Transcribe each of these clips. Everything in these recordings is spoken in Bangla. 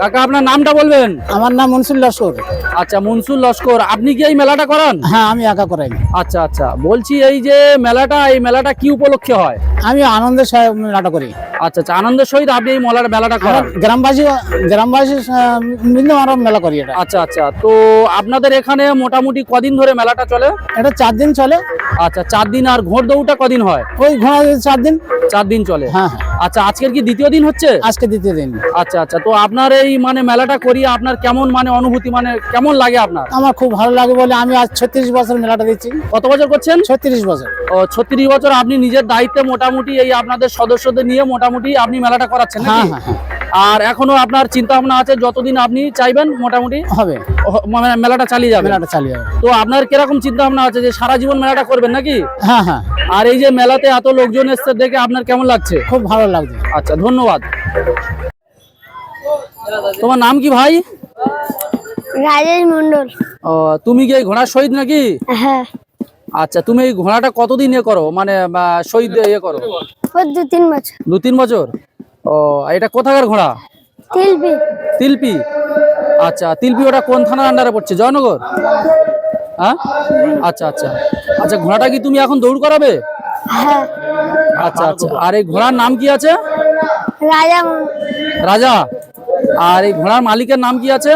কাকা আপনার নামটা বলবেন? আমার নাম মনসুর লস্কর। আচ্ছা মনসুর লস্কর আপনি কি এই মেলাটা করান? হ্যাঁ আমি একা করাই। আচ্ছা আচ্ছা বলছি এই যে মেলাটা এই মেলাটা কি উপলক্ষে হয়? আমি আনন্দের সহায় মেলাটা করি। আচ্ছা আচ্ছা আনন্দের সহিত আপনি এই মেলাটা মেলাটা করান। গ্রামবাসী গ্রামবাসী আহ, মিলে আমরা মেলা করি এটা। আচ্ছা আচ্ছা তো আপনাদের এখানে মোটামুটি কদিন ধরে মেলাটা চলে? এটা চার দিন চলে। আচ্ছা চার দিন আর ঘোড় দৌড়টা কদিন হয়? ওই ঘোড়া চার দিন। চার দিন চলে? হ্যাঁ হ্যাঁ। আচ্ছা আজকের কি দ্বিতীয় দিন হচ্ছে? আজকে দ্বিতীয় দিন। আচ্ছা আচ্ছা তো আপনার এই মানে মেলাটা করিয়ে আপনার কেমন মানে অনুভূতি মানে কেমন লাগে আপনার? আমার খুব ভালো লাগে বলে আমি আজ ছত্রিশ বছর মেলাটা দিচ্ছি কত বছর করছেন? ছত্রিশ বছর। ও ছত্রিশ বছর আপনি নিজের দায়িত্বে মোটামুটি এই আপনাদের সদস্যদের নিয়ে মোটামুটি আপনি মেলাটা করাচ্ছেন হ্যাঁ হ্যাঁ হ্যাঁ। আর এখনও আপনার চিন্তা ভাবনা আছে যতদিন আপনি চাইবেন মোটামুটি? হবে। মানে মেলাটা চালিয়ে যাবে। মেলাটা চালিয়ে যাবে। তো আপনার কীরকম চিন্তা ভাবনা আছে যে সারা জীবন মেলাটা করবেন নাকি? হ্যাঁ হ্যাঁ। আর এই যে মেলাতে এত লোকজন এসছে দেখে আপনার কেমন লাগছে? খুব ভালো লাগছে। আচ্ছা ধন্যবাদ। তোমার নাম কি ভাই? রাজেশ মন্ডল ও, তুমি কি এই ঘোড়ার শহীদ নাকি? হ্যাঁ। আচ্ছা তুমি এই ঘোড়াটা কতদিন ইয়ে করো? মানে শহীদ ইয়ে করো? দু তিন বছর। দু তিন বছর? ও এটা কোথাকার ঘোড়া? তিলবি তিলপি? আচ্ছা তিলপি ওটা কোন থানার আন্ডারে পড়ছে? জয়নগর? হ্যাঁ? আচ্ছা আচ্ছা। আচ্ছা ঘোড়াটা কি তুমি এখন দৌড় করাবে? হ্যাঁ। আচ্ছা আচ্ছা। আর এই ঘোড়ার নাম কি আছে? রাজা রাজা? আর এই ঘোড়ার মালিকের নাম কি আছে?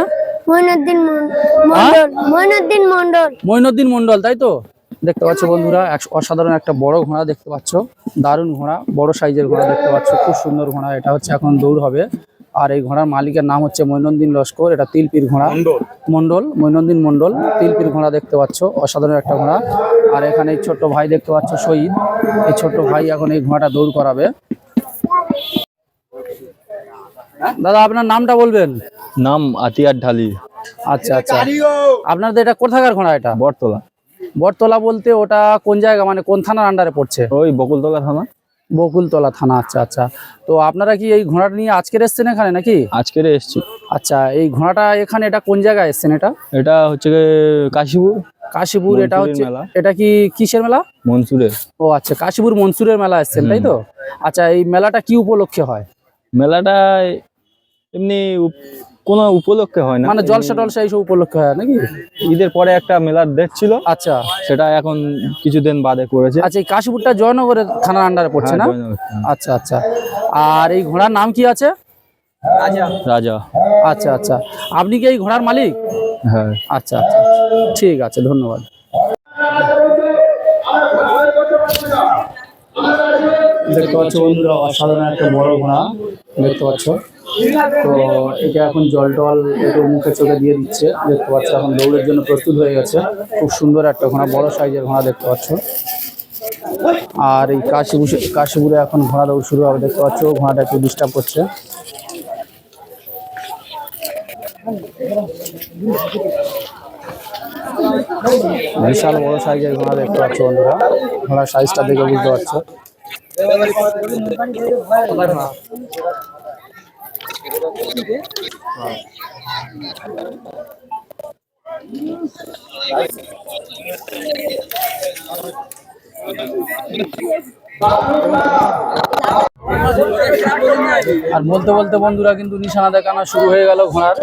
মইনুদ্দিন মন- মন্ডল মইনুদ্দিন মন্ডল। মইনুদ্দিন মন্ডল তাই তো? দেখতে পাচ্ছ বন্ধুরা এক অসাধারণ একটা বড় ঘোড়া দেখতে পাচ্ছ। দারুণ ঘোড়া বড় সাইজের ঘোড়া দেখতে পাচ্ছ খুব সুন্দর ঘোড়া। এটা হচ্ছে এখন দৌড় হবে। আর এই ঘোড়ার মালিকের নাম হচ্ছে মৈনন্দিন লস্কর এটা তিলপির ঘোড়া। মন্ডল। মৈনন্দিন মন্ডল তিলপির ঘোড়া দেখতে পাচ্ছ অসাধারণ একটা ঘোড়া। আর এখানে এই ছোট্ট ভাই দেখতে পাচ্ছ শহীদ। এই ছোট্ট ভাই এখন এই ঘোড়াটা দৌড় করাবে। দাদা আপনার নামটা বলবেন? নাম আতিয়ার ঢালি। আচ্ছা আচ্ছা। আপনাদের এটা কোথাকার ঘোড়া এটা? বটতলা। বটতলা বলতে ওটা কোন জায়গা? মানে কোন থানার আন্ডারে পড়ছে? ওই বকুলতলা থানা। বকুলতলা থানা আচ্ছা আচ্ছা। তো আপনারা কি এই ঘোড়াটা নিয়ে আজকের এসছেন এখানে নাকি? আজকের এসছি। আচ্ছা এই ঘোড়াটা এখানে এটা কোন জায়গায় এসছেন এটা? এটা হচ্ছে কাশীপুর। কাশীপুর এটা হচ্ছে মেলা। এটা কি কিসের মেলা? মনসুরের। ও আচ্ছা কাশীপুর মনসুরের মেলা এসছেন তাই তো? আচ্ছা এই মেলাটা কি উপলক্ষে হয়? মেলাটা এমনি কোনো উপলক্ষে হয় না। মানে জলসা টলসা এইসব উপলক্ষে হয় নাকি? ঈদের পরে একটা মেলার ডেট ছিল। আচ্ছা। সেটা এখন কিছুদিন বাদে করেছে। আচ্ছা এই কাশীপুরটা জয়নগরের থানার আন্ডারে পড়ছে না? হ্যাঁ, থানা। আচ্ছা আচ্ছা। আর এই ঘোড়ার নাম কি আছে? রাজা। আচ্ছা আচ্ছা। আপনি কি এই ঘোড়ার মালিক? হ্যাঁ। আচ্ছা আচ্ছা। ঠিক আছে ধন্যবাদ। দেখতে পাচ্ছ বন্ধুরা অসাধারণ একটা বড় ঘোড়া। দেখতে পাচ্ছ? তো এটা এখন জল টল একটু মুখে চোখে দিয়ে দিচ্ছে, দেখতে পাচ্ছ এখন দৌড়ের জন্য প্রস্তুত হয়ে গেছে। খুব সুন্দর একটা ঘোড়া, বড় সাইজের ঘোড়া দেখতে পাচ্ছ। আর এই কাশীপুর, কাশীপুরে এখন ঘোড়া দৌড় শুরু হবে, দেখতে পাচ্ছ, ঘোড়াটা একটু ডিস্টার্ব করছে। বিশাল বড় সাইজের ঘোড়া দেখতে পাচ্ছ বন্ধুরা, ঘোড়ার সাইজটা দেখে বুঝতে পারছ। আর বলতে বলতে বন্ধুরা কিন্তু নিশানা দেখানো শুরু হয়ে গেল ঘোড়ার।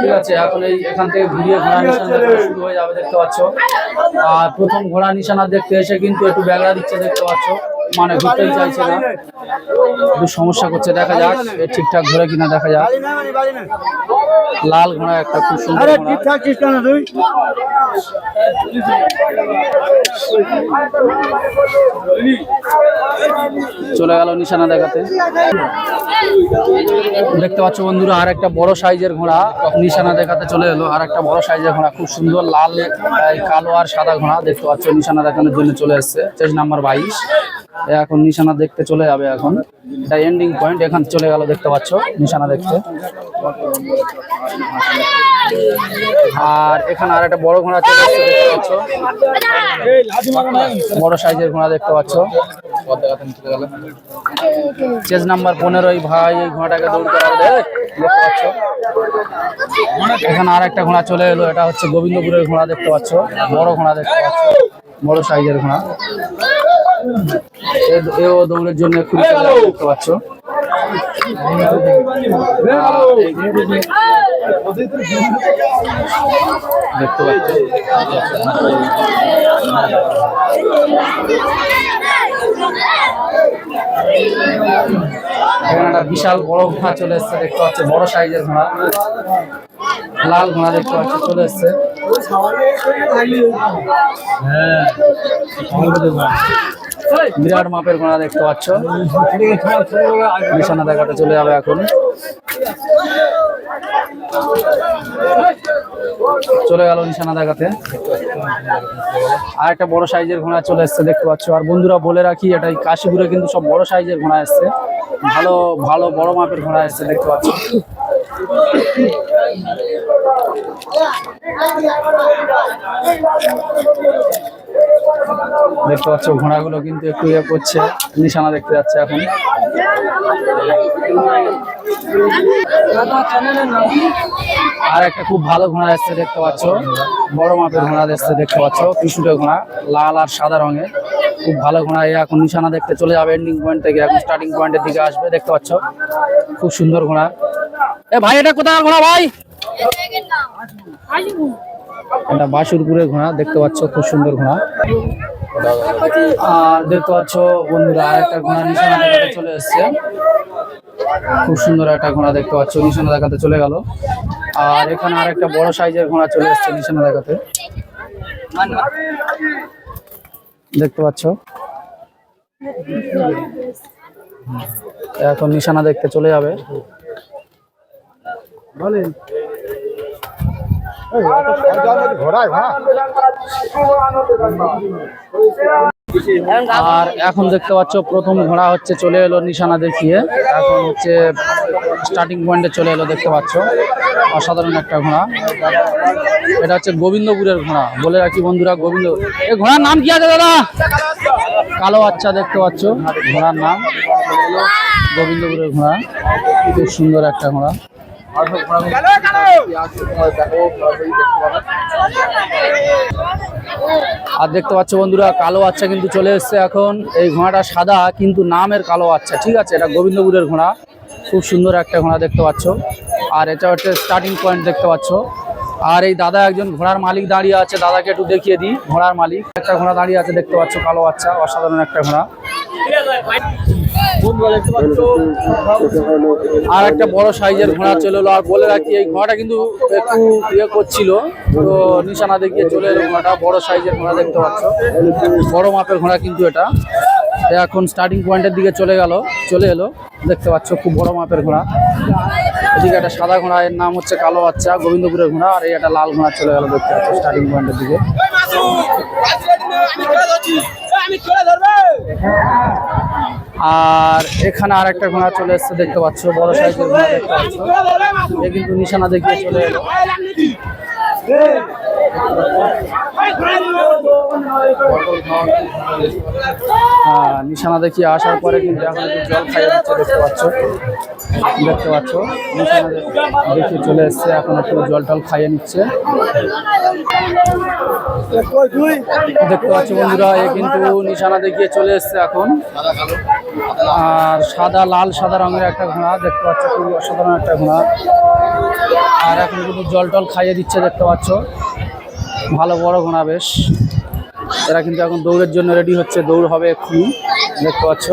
ঠিক আছে, এখন এই এখান থেকে ঘুরিয়ে ঘোড়া নিশানা দেখানো শুরু হয়ে যাবে, দেখতে পাচ্ছ। আর প্রথম ঘোড়া নিশানা দেখতে এসে কিন্তু একটু ব্যাগড়া দিচ্ছে, দেখতে পাচ্ছ। মানে ঘুরতেই চাইছে না। একটু সমস্যা করছে দেখা যাক এ ঠিকঠাক ঘুরে কিনা দেখা যাক। লাল ঘোড়া একটা খুব সুন্দর চলে গেল নিশানা দেখাতে। দেখতে পাচ্ছ বন্ধুরা আর একটা বড় সাইজের ঘোড়া। নিশানা দেখাতে চলে এলো আর একটা বড় সাইজের ঘোড়া খুব সুন্দর লাল কালো আর সাদা ঘোড়া। দেখতে পাচ্ছ নিশানা দেখানোর জন্য চলে এসছে। নাম্বার বাইশ। এখন নিশানা দেখতে চলে যাবে এখন। এটা এন্ডিং পয়েন্ট এখান চলে গেল, দেখতে পাচ্ছ, নিশানা দেখতে। আর এখানে আর একটা বড় ঘোড়া চলে এসছে দেখতে পাচ্ছ। বড় সাইজের ঘোড়া দেখতে পাচ্ছ। চেজ নাম্বার পনেরো এই ভাই, এই ঘোড়াটাকে দৌড় দেখতে পাচ্ছ। এখানে আর একটা ঘোড়া চলে এলো, এটা হচ্ছে গোবিন্দপুরের ঘোড়া, দেখতে পাচ্ছ। বড় ঘোড়া দেখতে পাচ্ছ। বড় সাইজের ঘোড়া। এও দৌড়ের জন্য খুবই দেখতে পাচ্ছ। দেখতে পাচ্ছেন একটা বিশাল বড় ঘোড়া চলে এসছে, দেখতে পাচ্ছি, বড় সাইজের ঘোড়া। লাল ঘোড়া দেখতে পাচ্ছি, চলে এসছে। বিরাট মাপের ঘোড়া দেখতে পাচ্ছ। নিশানা দেখাটা চলে যাবে এখন। চলে গেল নিশানা দেখাতে। আর একটা বড় সাইজের ঘোড়া চলে এসছে, দেখতে পাচ্ছ। আর বন্ধুরা, বলে রাখি এটা কাশীপুরে কিন্তু সব বড় সাইজের ঘোড়া এসছে। ভালো ভালো, বড় মাপের ঘোড়া এসছে, দেখতে পাচ্ছ। দেখতে পাচ্ছ, ঘোড়াগুলো কিন্তু একটু ইয়ে করছে, নিশানা দেখতে যাচ্ছে এখন। আর একটা খুব ভালো ঘোড়া এসছে, দেখতে পাচ্ছ। বড় মাপের ঘোড়া এসছে, দেখতে পাচ্ছ। পিছুটে ঘোড়া, লাল আর সাদা রঙের। খুব ভালো ঘোড়া এখন নিশানা দেখতে চলে যাবে এন্ডিং পয়েন্ট থেকে, এখন স্টার্টিং পয়েন্টের দিকে আসবে, দেখতে পাচ্ছ। খুব সুন্দর ঘোড়া। এ ভাই, এটা কোথায় ঘোড়া ভাই? এটা বাসুরপুরের ঘোড়া, দেখতে পাচ্ছ খুব সুন্দর ঘোড়া। আর দেখতে পাচ্ছ বন্ধুরা আর একটা ঘোড়া নিশানা দেখাতে চলে এসছে। খুব সুন্দর একটা ঘোড়া দেখতে পাচ্ছ, নিশানা দেখাতে চলে গেল। আর এখানে আর একটা বড় সাইজের ঘোড়া চলে এসছে নিশানা দেখাতে। দেখতে পাচ্ছ? এখন নিশানা দেখতে চলে যাবে। আর এখন দেখতে পাচ্ছ, প্রথম ঘোড়া হচ্ছে চলে এলো নিশানা দেখিয়ে। এখন হচ্ছে স্টার্টিং পয়েন্টে চলে এলো দেখতে পাচ্ছ। অসাধারণ একটা ঘোড়া। এটা হচ্ছে গোবিন্দপুরের ঘোড়া। বলে রাখি বন্ধুরা, গোবিন্দ এই ঘোড়ার নাম কি আছে দাদা? কালো বাচ্চা দেখতে পাচ্ছ। ঘোড়ার নাম গোবিন্দপুরের ঘোড়া। খুব সুন্দর একটা ঘোড়া। আর দেখতে পাচ্ছ বন্ধুরা, কালো বাচ্চা কিন্তু চলে এসছে এখন। এই ঘোড়াটা সাদা, কিন্তু নামের কালো বাচ্চা ঠিক আছে? এটা গোবিন্দপুরের ঘোড়া। খুব সুন্দর একটা ঘোড়া দেখতে পাচ্ছ। আর এটা হচ্ছে স্টার্টিং পয়েন্ট দেখতে পাচ্ছ। আর এই দাদা একজন ঘোড়ার মালিক দাঁড়িয়ে আছে, দাদাকে একটু দেখিয়ে দিই। ঘোড়ার মালিক একটা ঘোড়া দাঁড়িয়ে আছে দেখতে পাচ্ছ, কালো বাচ্চা অসাধারণ একটা ঘোড়া। আর একটা বড় সাইজের ঘোড়া চলে এলো। আর বলে রাখি, এই ঘোড়াটা কিন্তু একটু ইয়ে করছিল। তো নিশানা দেখিয়ে চলে এলো ঘোড়াটা, বড় সাইজের ঘোড়া দেখতে পাচ্ছ। বড় মাপের ঘোড়া কিন্তু এটা। এখন স্টার্টিং পয়েন্টের দিকে চলে গেল, চলে এলো। দেখতে পাচ্ছ, খুব বড় মাপের ঘোড়া। এদিকে একটা সাদা ঘোড়া এর নাম হচ্ছে কালো বাচ্চা গোবিন্দপুরের ঘোড়া আর এই একটা লাল ঘোড়া চলে গেল দেখতে পাচ্ছ স্টার্টিং পয়েন্টের দিকে। আর এখানে আর একটা ঘোড়া চলে এসছে দেখতে পাচ্ছ বড় সাইজের ঘোড়া দেখতে পাচ্ছ। এ কিন্তু নিশানা দেখিয়ে চলে এলো নিশানা দেখিয়ে আসার পরে কিন্তু এখন একটু জল খাইয়ে দিচ্ছে, দেখতে পাচ্ছ। দেখতে পাচ্ছ। নিশানা দেখে চলে এসছে, এখন একটু জল টল খাইয়ে নিচ্ছে। দেখতে পাচ্ছ বন্ধুরা, এ কিন্তু নিশানা দেখিয়ে চলে এসছে এখন। আর সাদা, লাল, সাদা রঙের একটা ঘোড়া, দেখতে পাচ্ছ খুবই অসাধারণ একটা ঘোড়া। আর এখন কিন্তু জল টল খাইয়ে দিচ্ছে, দেখতে পাচ্ছ। ভালো বড় ঘোড়া বেশ। এরা কিন্তু এখন দৌড়ের জন্য রেডি হচ্ছে। দৌড় হবে এক্ষুনি, দেখতে পাচ্ছ।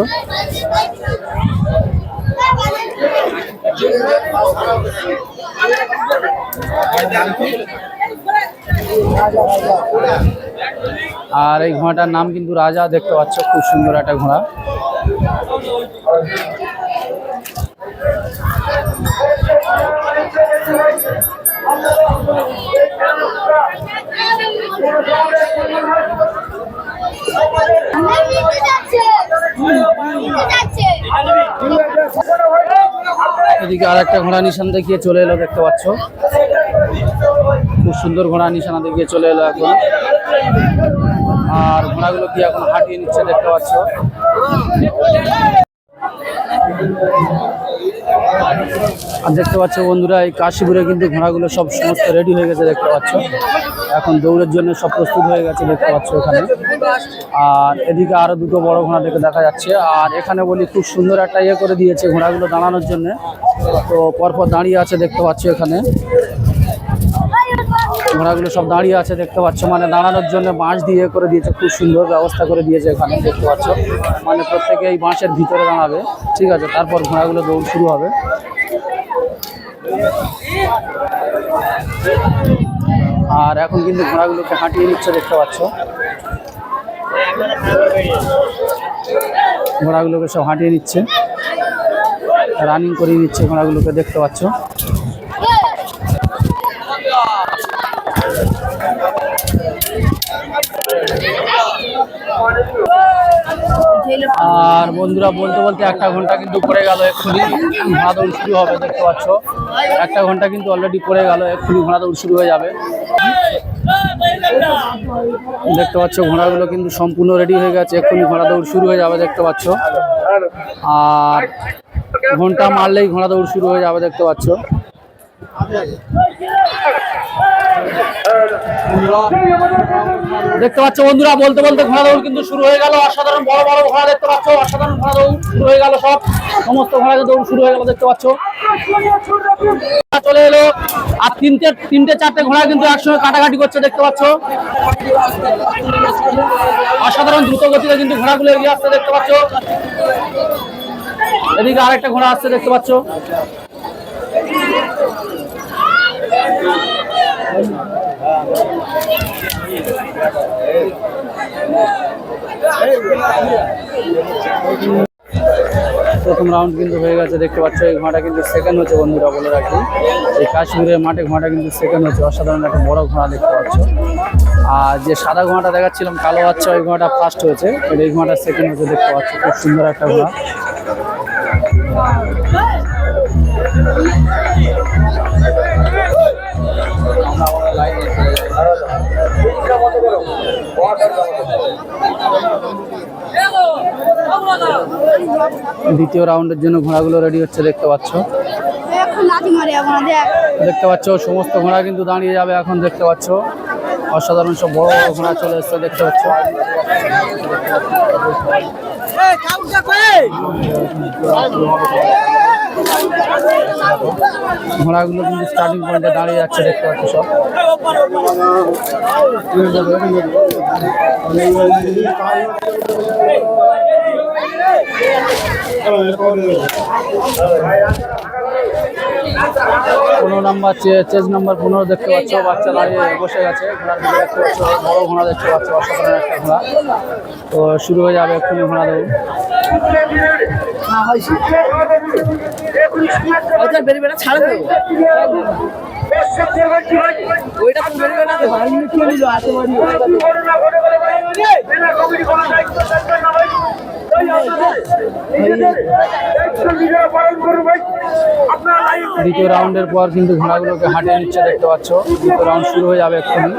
আর এই ঘোড়াটার নাম কিন্তু রাজা, দেখতে পাচ্ছ, খুব সুন্দর একটা ঘোড়া। এদিকে আর একটা ঘোড়া নিশান দেখিয়ে চলে এলো, দেখতে পাচ্ছ। খুব সুন্দর ঘোড়া নিশানা দেখিয়ে চলে এলো এখন। আর ঘোড়াগুলো কি এখন হাঁটিয়ে নিচ্ছে দেখতে পাচ্ছ। আর দেখতে পাচ্ছ বন্ধুরা, এই কাশীপুরে কিন্তু ঘোড়াগুলো সব সমস্ত রেডি হয়ে গেছে, দেখতে পাচ্ছ। এখন দৌড়ের জন্য সব প্রস্তুত হয়ে গেছে, দেখতে পাচ্ছ এখানে। আর এদিকে আরও দুটো বড় ঘোড়া দেখে দেখা যাচ্ছে। আর এখানে বলি খুব সুন্দর একটা ইয়ে করে দিয়েছে ঘোড়াগুলো দাঁড়ানোর জন্য। তো পরপর দাঁড়িয়ে আছে, দেখতে পাচ্ছ এখানে। ঘোড়াগুলো সব দাঁড়িয়ে আছে, দেখতে পাচ্ছ। মানে দাঁড়ানোর জন্য বাঁশ দিয়ে ইয়ে করে দিয়েছে, খুব সুন্দর ব্যবস্থা করে দিয়েছে এখানে, দেখতে পাচ্ছ। মানে প্রত্যেকে এই বাঁশের ভিতরে দাঁড়াবে, ঠিক আছে। তারপর ঘোড়াগুলো দৌড় শুরু হবে। আর এখন কিন্তু ঘোড়াগুলোকে হাঁটিয়ে নিচ্ছে দেখতে পাচ্ছ। ঘোড়াগুলোকে সব হাঁটিয়ে নিচ্ছে। রানিং করিয়ে নিচ্ছে ঘোড়াগুলোকে দেখতে পাচ্ছ। আর বন্ধুরা, বলতে বলতে একটা ঘণ্টা কিন্তু পড়ে গেল এক্ষুনি। ঘোড়া দৌড় শুরু হবে, দেখতে পাচ্ছ। একটা ঘণ্টা কিন্তু অলরেডি পড়ে গেল, এক্ষুনি ঘোড়া দৌড় শুরু হয়ে যাবে। দেখতে পাচ্ছ, ঘোড়াগুলো কিন্তু সম্পূর্ণ রেডি হয়ে গেছে, এক্ষুনি ঘোড়া দৌড় শুরু হয়ে যাবে, দেখতে পাচ্ছ। আর ঘণ্টা মারলেই ঘোড়া দৌড় শুরু হয়ে যাবে, দেখতে পাচ্ছ। দেখতে পাচ্ছ বন্ধুরা, বলতে বলতে ঘোড়া দৌড় কিন্তু শুরু হয়ে গেল। অসাধারণ বড় বড় ঘোড়া দেখতে পাচ্ছ, অসাধারণ ঘোড়া দৌড় শুরু হয়ে গেল সব। সমস্ত ঘোড়া দৌড় শুরু হয়ে গেল, দেখতে পাচ্ছ। চলে এলো, আর তিনটে তিনটে, চারটে ঘোড়া কিন্তু একসঙ্গে কাটাকাটি করছে, দেখতে পাচ্ছ। অসাধারণ দ্রুত গতিতে কিন্তু ঘোড়াগুলো এগিয়ে আসছে, দেখতে পাচ্ছ। এদিকে আরেকটা ঘোড়া আসছে, দেখতে পাচ্ছ। প্রথম রাউন্ড কিন্তু হয়ে গেছে, দেখতে পাচ্ছ, এই ঘোড়াটা কিন্তু সেকেন্ড হচ্ছে বন্ধুরা, বলে রাখি। এই কাশ্মীরের মাঠে ঘোড়াটা কিন্তু সেকেন্ড হচ্ছে, অসাধারণ একটা বড় ঘোড়া দেখতে পাচ্ছ। আর যে সাদা ঘোড়াটা দেখাচ্ছিলাম, কালো বাচ্চা ওই ঘোড়াটা ফার্স্ট হয়েছে এই ঘোড়াটা সেকেন্ড হচ্ছে, দেখতে পাচ্ছ, খুব সুন্দর একটা ঘোড়া। দ্বিতীয় রাউন্ডের জন্য ঘোড়াগুলো রেডি হচ্ছে দেখতে পাচ্ছ। দেখতে পাচ্ছ সমস্ত ঘোড়া কিন্তু দাঁড়িয়ে যাবে এখন দেখতে পাচ্ছ। অসাধারণ সব বড় বড় ঘোড়া চলে এসছে দেখতে পাচ্ছ। ঘোড়াগুলো কিন্তু স্টার্টিং পয়েন্টে দাঁড়িয়ে যাচ্ছে দেখতে পাচ্ছ সব। পনেরো নাম্বার চেজ নাম্বার পনেরো দেখতে পাচ্ছ, বাচ্চা দাঁড়িয়ে বসে গেছে ঘোড়ার দিকে দেখতে পাচ্ছ বড় ঘোড়া দেখতে পাচ্ছ, অসাধারণ একটা ঘোড়া। তো শুরু হয়ে যাবে এক্ষুনি ঘোড়া দৌড় দ্বিতীয় রাউন্ডের পর কিন্তু ঘোড়াগুলোকে হাঁটিয়ে নিচ্ছে দেখতে পাচ্ছ। দ্বিতীয় রাউন্ড শুরু হয়ে যাবে এক্ষুনি।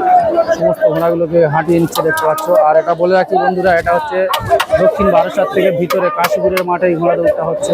সমস্ত ঘোড়াগুলোকে হাঁটিয়ে নিচ্ছে দেখতে পাচ্ছ। আর এটা বলে রাখি বন্ধুরা, এটা হচ্ছে দক্ষিণ বারাসাত থেকে ভিতরে কাশীপুরের মাঠে ঘোড়া দৌড়টা হচ্ছে।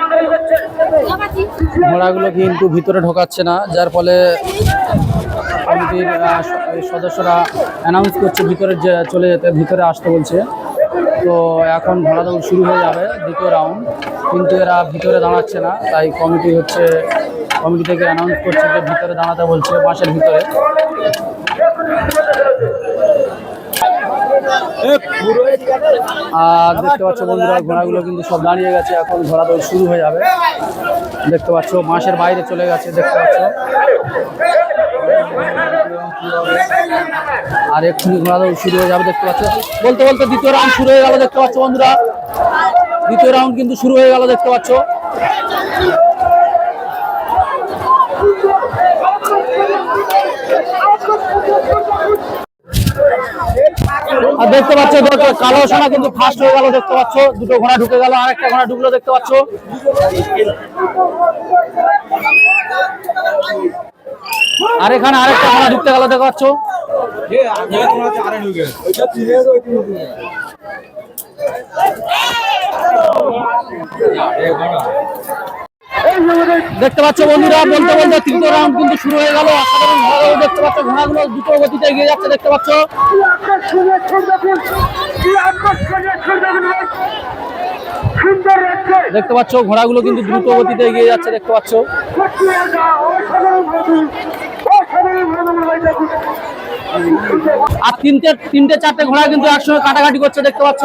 ঘোড়াগুলো কিন্তু ভিতরে ঢোকাচ্ছে না, যার ফলে কমিটির সদস্যরা অ্যানাউন্স করছে ভিতরে যে, চলে যেতে, ভিতরে আসতে বলছে। তো এখন ঘোড়া দৌড় শুরু হয়ে যাবে, দ্বিতীয় রাউন্ড কিন্তু এরা ভিতরে দাঁড়াচ্ছে না, তাই কমিটি হচ্ছে, কমিটি থেকে অ্যানাউন্স করছে যে ভিতরে দাঁড়াতে বলছে বাসের ভিতরে। আর দেখতে পাচ্ছ বন্ধুরা, ঘোড়াগুলো কিন্তু সব দাঁড়িয়ে গেছে, এখন ঘোড়া দৌড় শুরু হয়ে যাবে। দেখতে পাচ্ছ মাসের বাইরে চলে গেছে, দেখতে পাচ্ছ। আর এক্ষুনি ঘোড়া দৌড় শুরু হয়ে যাবে, দেখতে পাচ্ছ। বলতে বলতে দ্বিতীয় রাউন্ড শুরু হয়ে গেল, দেখতে পাচ্ছ বন্ধুরা। দ্বিতীয় রাউন্ড কিন্তু শুরু হয়ে গেল, দেখতে পাচ্ছ। আর দেখতে পাচ্ছ কালো সোনা কিন্তু ফার্স্ট হয়ে গেল, দেখতে পাচ্ছ, দুটো ঘোড়া ঢুকে গেল আর একটা ঘোড়া ঢুকলো, দেখতে পাচ্ছ। আর এখানে আরেকটা ঘোড়া ঢুকতে গেল, দেখতে পাচ্ছ। দেখতে পাচ্ছ বন্ধুরা, বলতে বলতে তৃতীয় রাউন্ড কিন্তু শুরু হয়ে গেল। অসাধারণ ঘোড়াগুলো দেখতে পাচ্ছ ঘোড়াগুলো দ্রুত গতিতে এগিয়ে যাচ্ছে, দেখতে পাচ্ছ। দেখতে পাচ্ছ, ঘোড়াগুলো কিন্তু দ্রুত গতিতে এগিয়ে যাচ্ছে, দেখতে পাচ্ছ। আর তিনটে তিনটে, চারটে ঘোড়া কিন্তু একসঙ্গে কাটাকাটি করছে, দেখতে পাচ্ছ?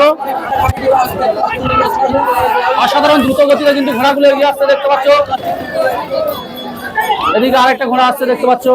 অসাধারণ দ্রুত গতিতে কিন্তু ঘোড়াগুলো এগিয়ে আসছে, দেখতে পাচ্ছ? এদিকে আরেকটা ঘোড়া আসছে, দেখতে পাচ্ছ?